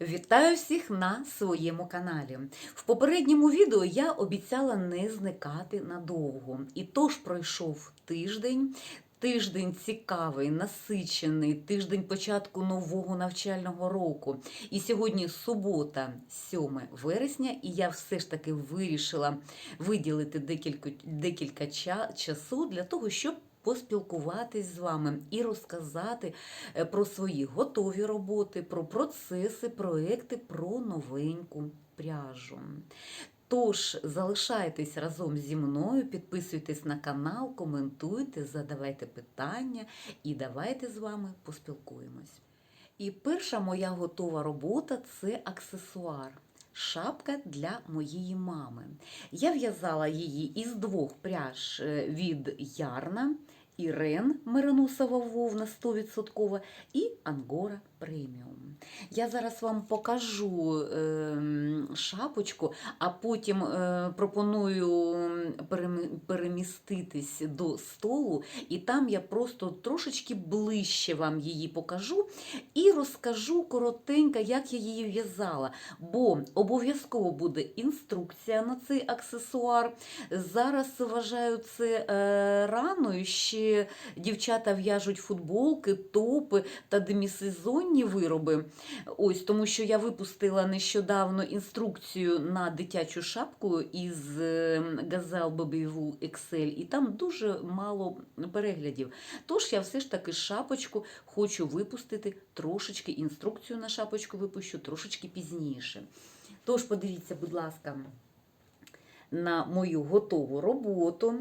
Вітаю всіх на своєму каналі. В попередньому відео я обіцяла не зникати надовго. І тож пройшов тиждень. Тиждень цікавий, насичений, тиждень початку нового навчального року. І сьогодні субота, 7 вересня, і я все ж таки вирішила виділити декілька, декілька часу для того, щоб поспілкуватись з вами і розказати е, про свої готові роботи, про процеси, проекти, про новеньку пряжу. Тож залишайтесь разом зі мною, підписуйтесь на канал, коментуйте, задавайте питання і давайте з вами поспілкуємось. І перша моя готова робота це аксесуар. Шапка для моєї мами. Я в'язала її із двох пряж е, від Ярна, Ірен Мироносова вовна 100% і Ангора преміум. Я зараз вам покажу ем, шапочку, а потім е, пропоную переміститись до столу, і там я просто трошечки ближче вам її покажу і розкажу коротенько, як я її в'язала. Бо обов'язково буде інструкція на цей аксесуар. Зараз вважаю це е, рано. Ще дівчата в'яжуть футболки, топи та демісезонні вироби. Ось тому, що я випустила нещодавно інструкцію на дитячу шапку із е, Gazelle Baby Wool і там дуже мало переглядів. Тож я все ж таки шапочку хочу випустити трошечки інструкцію на шапочку випущу трошечки пізніше. Тож подивіться, будь ласка, на мою готову роботу.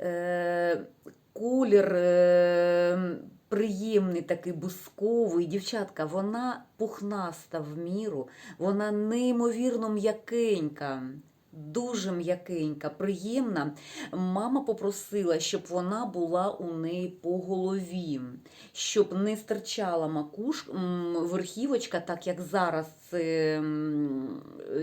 Е, Колір е, приємний, такий бусковий. Дівчатка, вона пухнаста в міру, вона неймовірно м'якенька. Дуже м'якенька, приємна. Мама попросила, щоб вона була у неї по голові, щоб не стирчала макуш, верхівочка, так як зараз це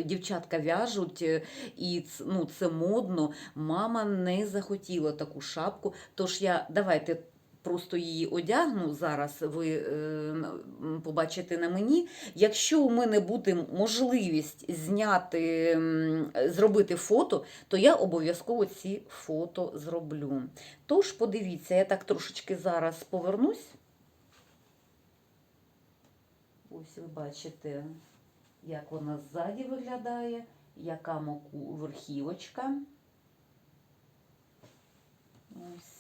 дівчатка в'яжуть, е, і ну, це модно. Мама не захотіла таку шапку. Тож я давайте просто її одягну зараз. Ви е, побачите на мені. Якщо у мене буде можливість зняти, зробити фото, то я обов'язково ці фото зроблю. Тож подивіться, я так трошечки зараз повернусь. Ось ви бачите, як вона ззаді виглядає, яка верхівочка. Ось.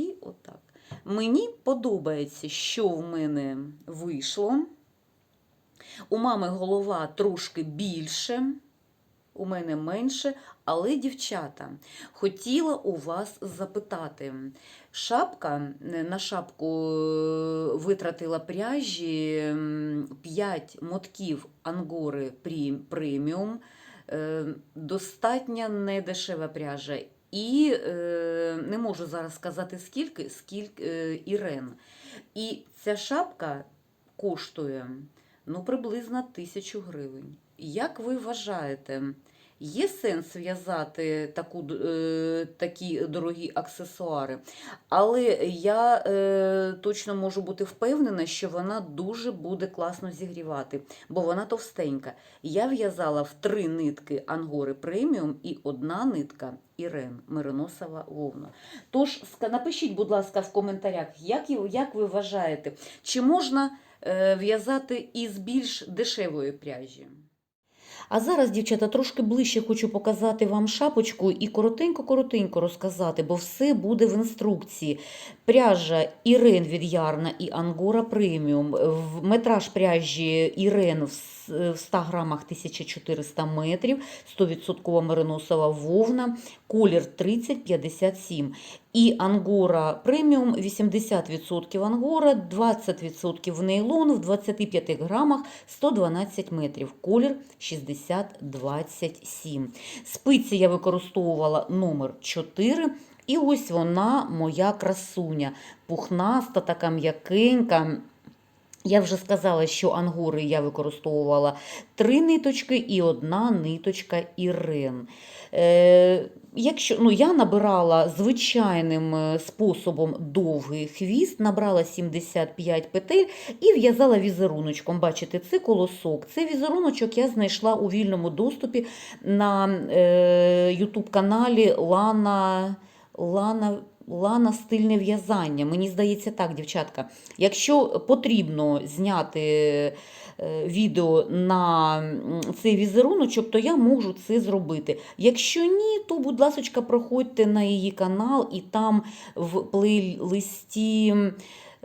І отак. Мені подобається, що в мене вийшло. У мами голова трошки більше, у мене менше, але, дівчата, хотіла у вас запитати. Шапка, е, на шапку е, витратила пряжі 5 мотків ангори преміум. Е, Достатньо недешева пряжа. І е, не можу зараз сказати скільки, скільки е, Ірен. І ця шапка коштує ну, приблизно тисячу гривень. Як ви вважаєте, є сенс в'язати таку, е, такі дорогі аксесуари? Але я е, точно можу бути впевнена, що вона дуже буде класно зігрівати, бо вона товстенька. Я в'язала в три нитки ангори преміум і одна нитка Ірен Мироносова вовна. Тож напишіть, будь ласка, в коментарях, як, як ви вважаєте, чи можна е, в'язати із більш дешевої пряжі? А зараз, дівчата, трошки ближче хочу показати вам шапочку і коротенько-коротенько розказати, бо все буде в інструкції. Пряжа Ірен від Ярна і Ангора преміум. Метраж пряжі Ірен в 100 грамах 1400 метрів, 100% мериносова вовна, колір 30-57. І ангора преміум 80% ангора, 20% нейлон в 25 грамах 112 метрів, колір 60-27. Спиці я використовувала номер 4. І ось вона, моя красуня, пухнаста, така м'якенька. Я вже сказала, що ангори я використовувала три ниточки і одна ниточка Ірен. Е, Якщо ну я набирала звичайним е, способом довгий хвіст, набрала 75 петель і в'язала візеруночком. Бачите, це колосок. Це візеруночок я знайшла у вільному доступі на е, YouTube каналі Лана, Лана, Лана Стильне в'язання. Мені здається так, дівчатка. Якщо потрібно зняти відео на цей візеруночок, то я можу це зробити. Якщо ні, то, будь ласка, проходьте на її канал і там в плейлисті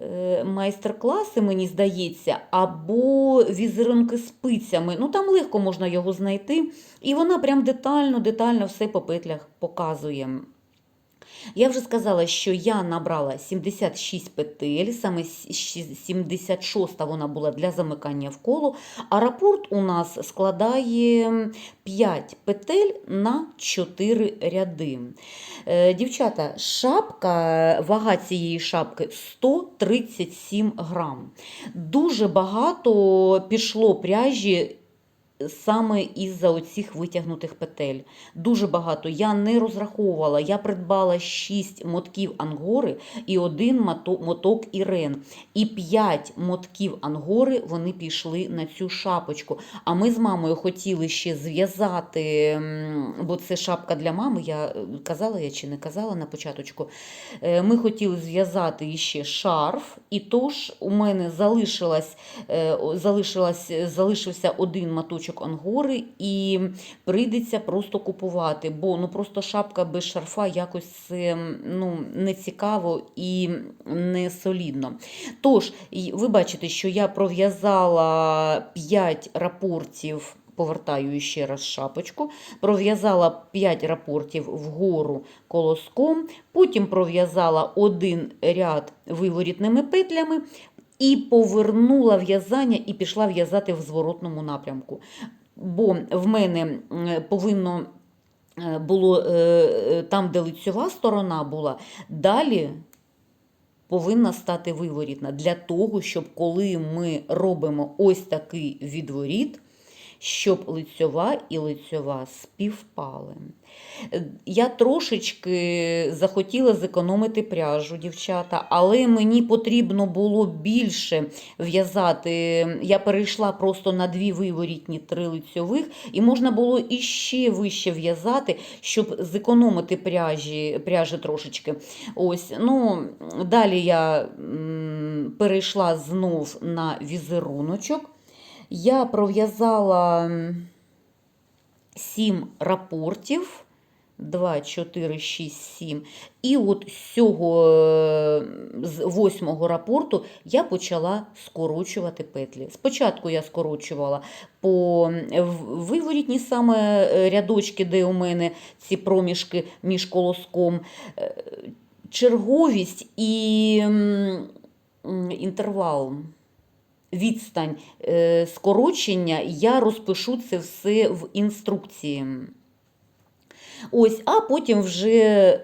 е, майстер-класи, мені здається, або візерунки спицями. Ну там легко можна його знайти. І вона прям детально, детально все по петлях показує. Я вже сказала, що я набрала 76 петель, саме с- щ- 76 вона була для замикання в коло, а рапорт у нас складає 5 петель на 4 ряди. Е, Дівчата, шапка, вага цієї шапки 137 грам. Дуже багато пішло пряжі саме із-за оцих витягнутих петель. Дуже багато. Я не розраховувала. Я придбала 6 мотків ангори і один моток ірен. І 5 мотків ангори вони пішли на цю шапочку. А ми з мамою хотіли ще зв'язати, бо це шапка для мами. Я е, казала я чи не казала на початочку. Е, Ми хотіли зв'язати іще шарф, і тож у мене залишилась, е, залишилась, залишився один маточок ангори, і прийдеться просто купувати, бо ну просто шапка без шарфа якось ну, не цікаво і не солідно. Тож, ви бачите, що я пров'язала 5 рапортів. Повертаю ще раз шапочку, пров'язала 5 рапортів вгору колоском, потім пров'язала один ряд виворітними петлями і повернула в'язання і пішла в'язати в зворотному напрямку. Бо в мене повинно е, було е, е, там, де лицьова сторона була, далі повинна стати виворітна для того, щоб коли ми робимо ось такий відворіт, щоб лицьова і лицьова співпали. Е, Я трошечки захотіла зекономити пряжу, дівчата, але мені потрібно було більше в'язати. Я перейшла просто на дві виворітні, три лицьових, і можна було іще вище в'язати, щоб зекономити пряжі, пряжі трошечки. Ось, ну, далі я перейшла знов на візеруночок. Я пров'язала 7 рапортів. 2, 4, 6, 7. І от з цього з восьмого рапорту я почала скорочувати петлі. Спочатку я скорочувала по виворітні саме е, рядочки, де у мене ці проміжки між колоском, е, черговість і інтервал. Відстань е, скорочення, я розпишу це все в інструкції. Ось, а потім вже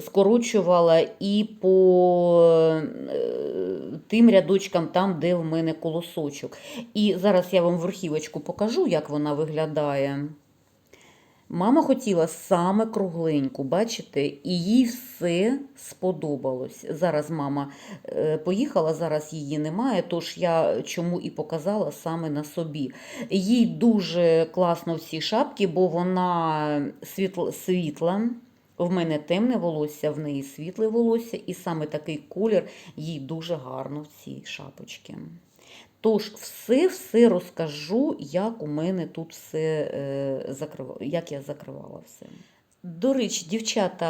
скорочувала і по е, тим рядочкам, там, де в мене колосочок. І зараз я вам верхівочку покажу, як вона виглядає. Мама хотіла саме кругленьку, бачите, і їй все сподобалось. Зараз мама е, поїхала, зараз її немає, тож я чому і показала саме на собі. Їй дуже класно в цій шапці, бо вона світла, світла. В мене темне волосся, в неї світле волосся, і саме такий колір їй дуже гарно в цій шапочці. Тож, все-все розкажу, як у мене тут все е, закрив... як я закривала все. До речі, дівчата,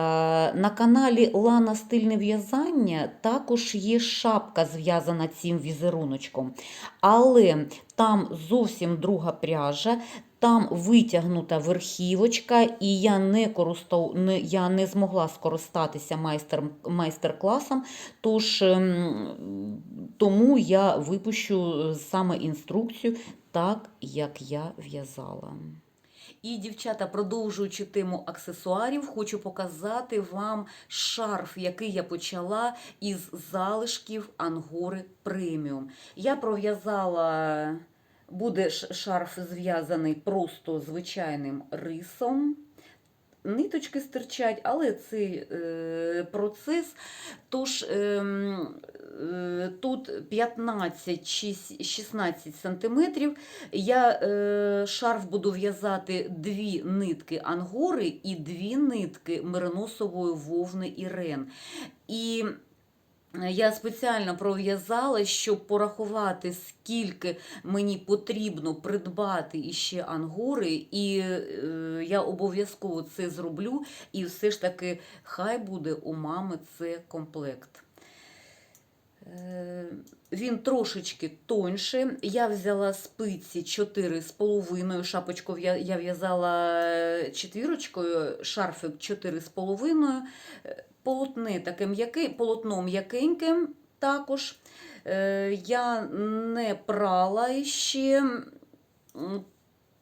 на каналі Лана Стильне в'язання також є шапка зв'язана цим візеруночком. Але там зовсім друга пряжа, там витягнута верхівочка, і я не, користав... не, я не змогла скористатися майстер... майстер-класом, тож ем, тому я випущу саме інструкцію так, як я в'язала. І, дівчата, продовжуючи тему аксесуарів, хочу показати вам шарф, який я почала із залишків Ангори преміум. Я пров'язала, буде шарф зв'язаний просто звичайним рисом. ниточки стирчать, але це е, процес. Тож ем, е, тут 15 чи 16 сантиметрів. Я е, шарф буду в'язати дві нитки ангори і дві нитки мериносової вовни Ірен. І я спеціально пров'язала, щоб порахувати, скільки мені потрібно придбати іще ангори, і е, я обов'язково це зроблю. І все ж таки, хай буде у мами це комплект. Е, Він трошечки тоньше. Я взяла спиці 4,5. Шапочку я в'язала е, четвірочкою, шарфик 4,5. Полотни таким м'яке, полотно м'якеньким також. Е, Я не прала ще.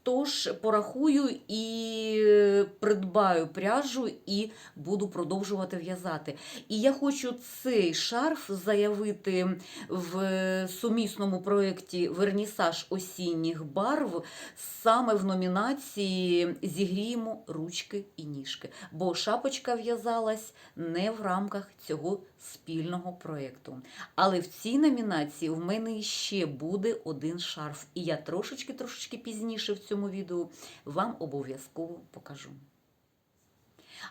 Тож порахую і придбаю пряжу і буду продовжувати в'язати. І я хочу цей шарф заявити в сумісному проєкті Вернісаж осінніх барв саме в номінації Зігріємо ручки і ніжки. Бо шапочка в'язалась не в рамках цього спільного проєкту. Але в цій номінації в мене ще буде один шарф. І я трошечки-трошечки пізніше в цьому відео вам обов'язково покажу.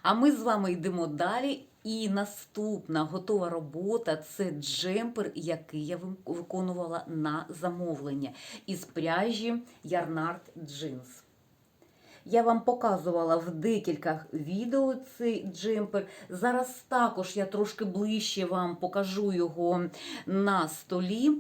А ми з вами йдемо далі. І наступна готова робота це джемпер, який я виконувала на замовлення із пряжі Ярнард Джинс. Я вам показувала в декілька відео цей джемпер. Зараз також я трошки ближче вам покажу його на столі.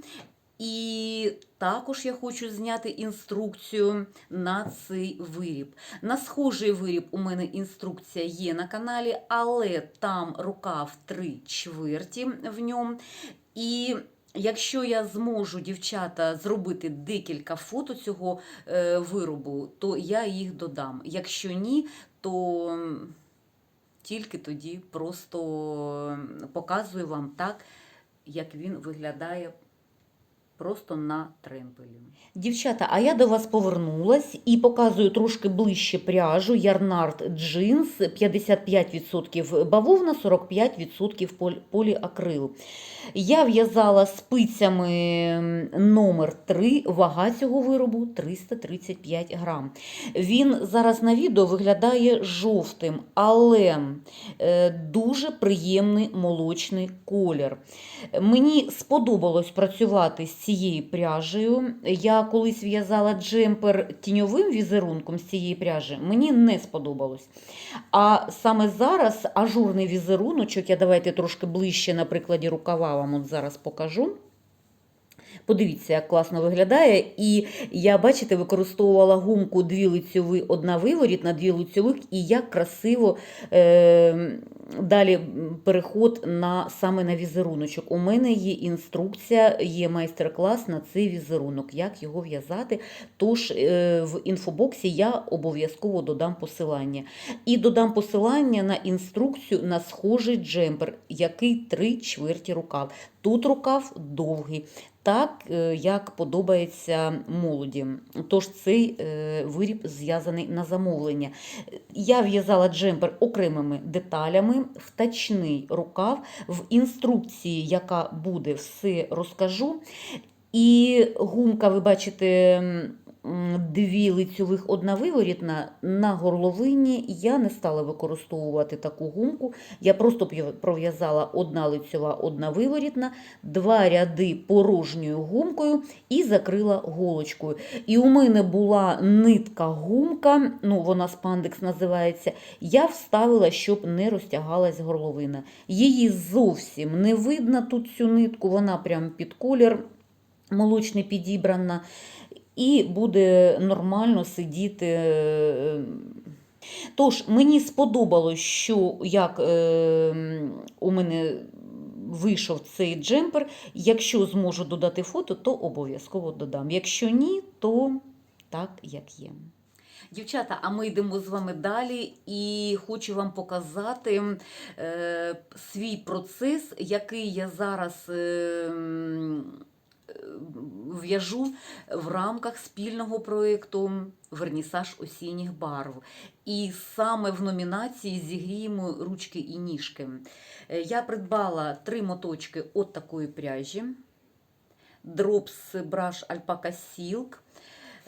І також я хочу зняти інструкцію на цей виріб. На схожий виріб у мене інструкція є на каналі, але там рукав 3 чверті в ньому. І Якщо я зможу, дівчата, зробити декілька фото цього е, виробу, то я їх додам. Якщо ні, то тільки тоді просто показую вам так, як він виглядає просто на тремпелі. Дівчата, а я до вас повернулась і показую трошки ближче пряжу Ярнард джинс 55% бавовна, 45% поліакрил. Я в'язала спицями номер 3, вага цього виробу 335 грам. Він зараз на відео виглядає жовтим, але е, дуже приємний молочний колір. Мені сподобалось працювати з цією пряжею. Я колись в'язала джемпер тіньовим візерунком з цієї пряжі. Мені не сподобалось. А саме зараз ажурний візеруночок, я давайте трошки ближче на прикладі рукава вам от зараз покажу. Подивіться, як класно виглядає. І я, бачите, використовувала гумку дві лицьові, одна виворітна, дві лицьових, і як красиво е, далі переход на саме на візеруночок. У мене є інструкція, є майстер-клас на цей візерунок, як його в'язати. Тож е, в інфобоксі я обов'язково додам посилання. І додам посилання на інструкцію на схожий джемпер, який три чверті рукав. Тут рукав довгий, так е, як подобається молоді. Тож цей е, виріб зв'язаний на замовлення. Я в'язала джемпер окремими деталями, втачний рукав. В інструкції, яка буде, все розкажу. І гумка, ви бачите, дві лицьових, одна виворітна. На горловині я не стала використовувати таку гумку. Я просто пров'язала одна лицьова, одна виворітна, два ряди порожньою гумкою і закрила голочкою. І у мене була нитка гумка, ну вона спандекс називається. Я вставила, щоб не розтягалась горловина. Її зовсім не видно тут цю нитку, вона прям під колір молочний підібрана. І буде нормально сидіти. е, Тож, мені сподобалось, що як е, у мене вийшов цей джемпер. Якщо зможу додати фото, то обов'язково додам. Якщо ні, то так як є. Дівчата, а ми йдемо з вами далі і хочу вам показати е, свій процес, який я зараз е, в'яжу в рамках спільного проєкту Вернісаж осінніх барв. І саме в номінації зігріємо ручки і ніжки. Е, Я придбала три моточки от такої пряжі. Drops Brush Alpaca Silk.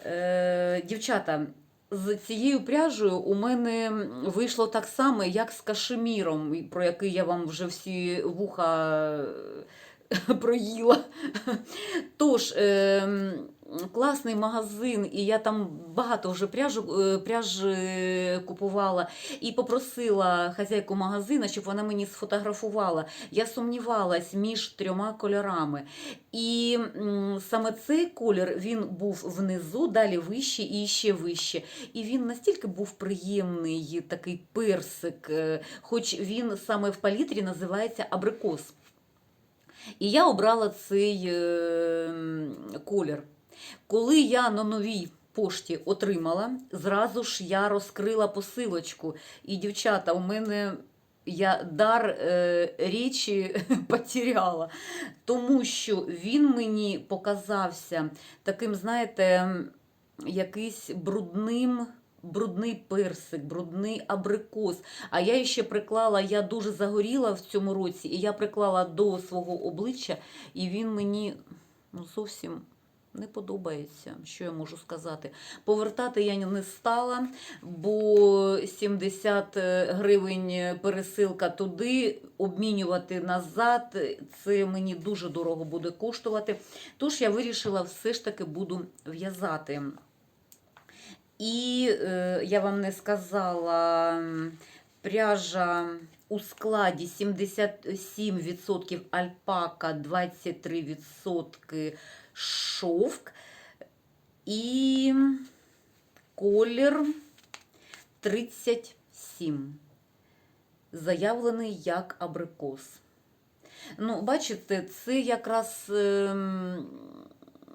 Е, Дівчата, з цією пряжею у мене вийшло так само, як з кашеміром, про який я вам вже всі вуха е, проїла. Тож, е, класний магазин, і я там багато вже пряжу, е, пряж е, купувала і попросила хазяйку магазина, щоб вона мені сфотографувала. Я сумнівалась між трьома кольорами. І саме цей колір він був внизу, далі вище і ще вище. І він настільки був приємний, такий персик, е, хоч він саме в палітрі називається абрикос. І я обрала цей е, колір. Коли я на новій пошті отримала, зразу ж я розкрила посилочку. І, дівчата, у мене я дар е, речі потеряла, тому що він мені показався таким, знаєте, якийсь брудним. Брудний персик, брудний абрикос. А я ще приклала, я дуже загоріла в цьому році, і я приклала до свого обличчя, і він мені ну, зовсім не подобається, що я можу сказати. Повертати я не стала, бо 70 гривень пересилка туди, обмінювати назад, це мені дуже дорого буде коштувати. Тож я вирішила все ж таки буду в'язати. І е, я вам не сказала, пряжа у складі 77% альпака, 23% шовк і колір 37. Заявлений як абрикос. Ну, бачите, це якраз ем,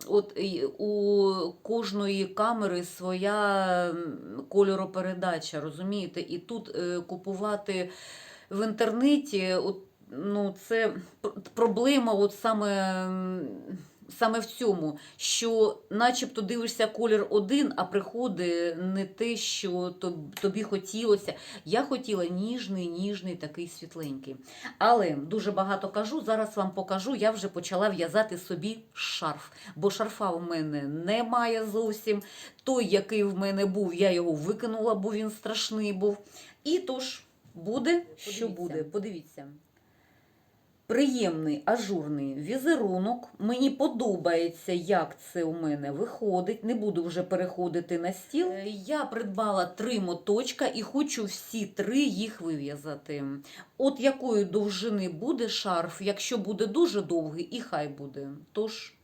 от у кожної камери своя кольоропередача, розумієте? І тут е, купувати в інтернеті, от, ну, це проблема от саме, саме в цьому, що начебто дивишся колір один, а приходить не те, що тобі хотілося. Я хотіла ніжний, ніжний, такий світленький. Але дуже багато кажу, зараз вам покажу, я вже почала в'язати собі шарф, бо шарфа в мене немає зовсім. Той, який в мене був, я його викинула, бо він страшний був. І тож буде, що буде. Подивіться. Приємний ажурний візерунок. Мені подобається, як це у мене виходить. Не буду вже переходити на стіл. Е, Я придбала три моточка і хочу всі три їх вив'язати. От якої довжини буде шарф, якщо буде дуже довгий, і хай буде. Тож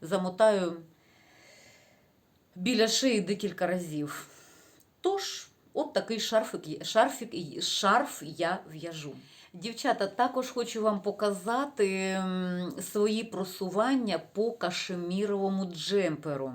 замотаю біля шиї декілька разів. Тож, от такий шарфик, шарфик, шарф я в'яжу. Дівчата, також хочу вам показати свої просування по кашеміровому джемперу.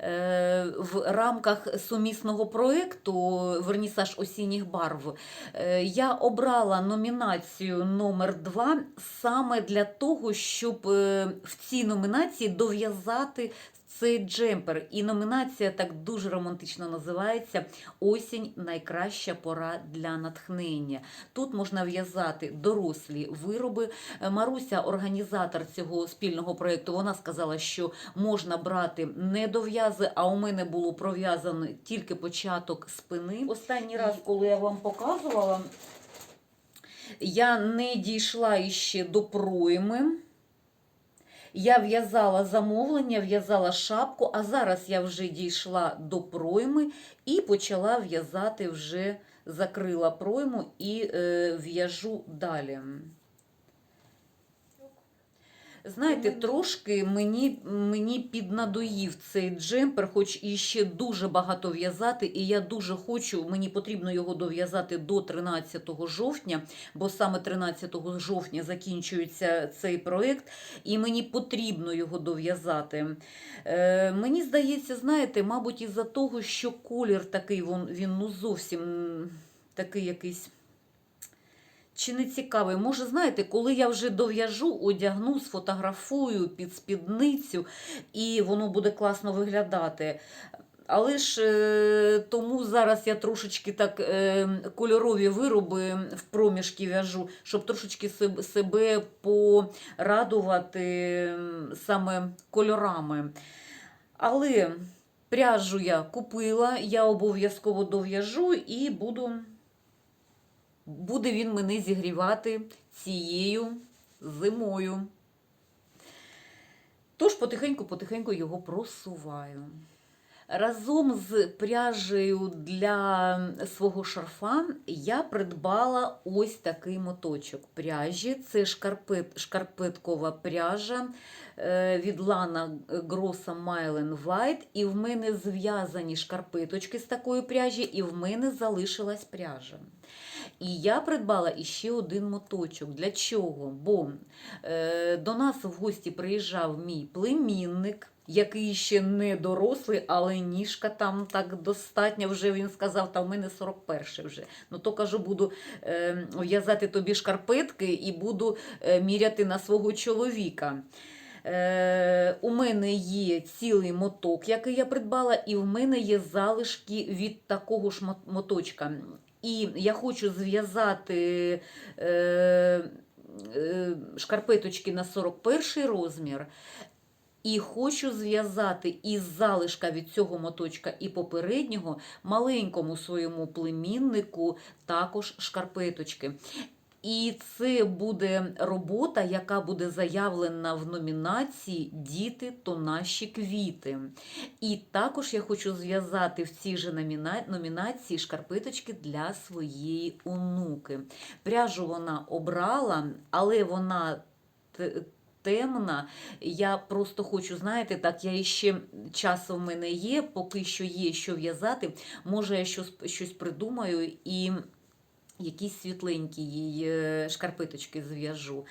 Е, В рамках сумісного проєкту Вернісаж осінніх барв е, я обрала номінацію номер 2 саме для того, щоб е, в цій номінації дов'язати цей джемпер. І номінація так дуже романтично називається Осінь найкраща пора для натхнення. Тут можна в'язати дорослі вироби. Е, Маруся, організатор цього спільного проєкту, вона сказала, що можна брати не дов'язи, а у мене було пров'язано тільки початок спини. Останній раз, коли я вам показувала, я не дійшла іще до пройми. Я в'язала замовлення, в'язала шапку, а зараз я вже дійшла до пройми і почала в'язати вже закрила пройму і е, в'яжу далі. Знаєте, трошки мені, мені піднадоїв цей джемпер, хоч і ще дуже багато в'язати, і я дуже хочу, мені потрібно його дов'язати до 13 жовтня, бо саме 13 жовтня закінчується цей проєкт, і мені потрібно його дов'язати. Е, мені здається, знаєте, мабуть, із-за того, що колір такий, він, він ну зовсім такий якийсь чи не цікавий? Може, знаєте, коли я вже дов'яжу, одягну, сфотографую під спідницю, і воно буде класно виглядати. Але ж е, тому зараз я трошечки так е, кольорові вироби в проміжки в'яжу, щоб трошечки себ- себе порадувати саме кольорами. Але пряжу я купила, я обов'язково дов'яжу і буду, буде він мене зігрівати цією зимою. Тож потихеньку-потихеньку його просуваю. Разом з пряжею для свого шарфа я придбала ось такий моточок пряжі. Це шкарпет, шкарпеткова пряжа е, від Lana Grossa Mylan White. І в мене зв'язані шкарпеточки з такої пряжі, і в мене залишилась пряжа. І я придбала іще один моточок. Для чого? Бо е, до нас в гості приїжджав мій племінник, який ще не дорослий, але ніжка там так достатня. Вже він сказав, та в мене 41 вже. Ну то кажу, буду е, в'язати тобі шкарпетки і буду е, міряти на свого чоловіка. Е, у мене є цілий моток, який я придбала, і в мене є залишки від такого ж моточка. І я хочу зв'язати е, е, шкарпеточки на 41 розмір. І хочу зв'язати із залишка від цього моточка і попереднього маленькому своєму племіннику також шкарпеточки. І це буде робота, яка буде заявлена в номінації Діти то наші квіти. І також я хочу зв'язати в цій же номіна- номінації шкарпеточки для своєї онуки. Пряжу вона обрала, але вона темна. Я просто хочу, знаєте, так, я іще часу в мене є, поки що є що в'язати. Може, я щось, щось придумаю і якісь світленькі їй е, шкарпеточки зв'яжу.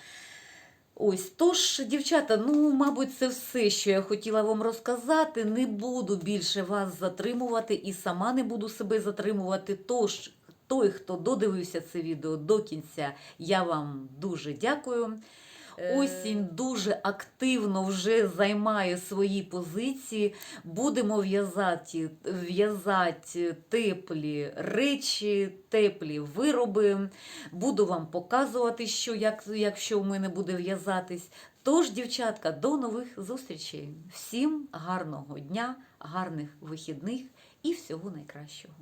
Ось, тож, дівчата, ну, мабуть, це все, що я хотіла вам розказати. Не буду більше вас затримувати і сама не буду себе затримувати. Тож, той, хто додивився це відео до кінця, я вам дуже дякую. Осінь дуже активно вже займає свої позиції. Будемо в'язати, в'язати теплі речі, теплі вироби. Буду вам показувати, що як, якщо в мене буде в'язатись. Тож, дівчатка, до нових зустрічей. Всім гарного дня, гарних вихідних і всього найкращого.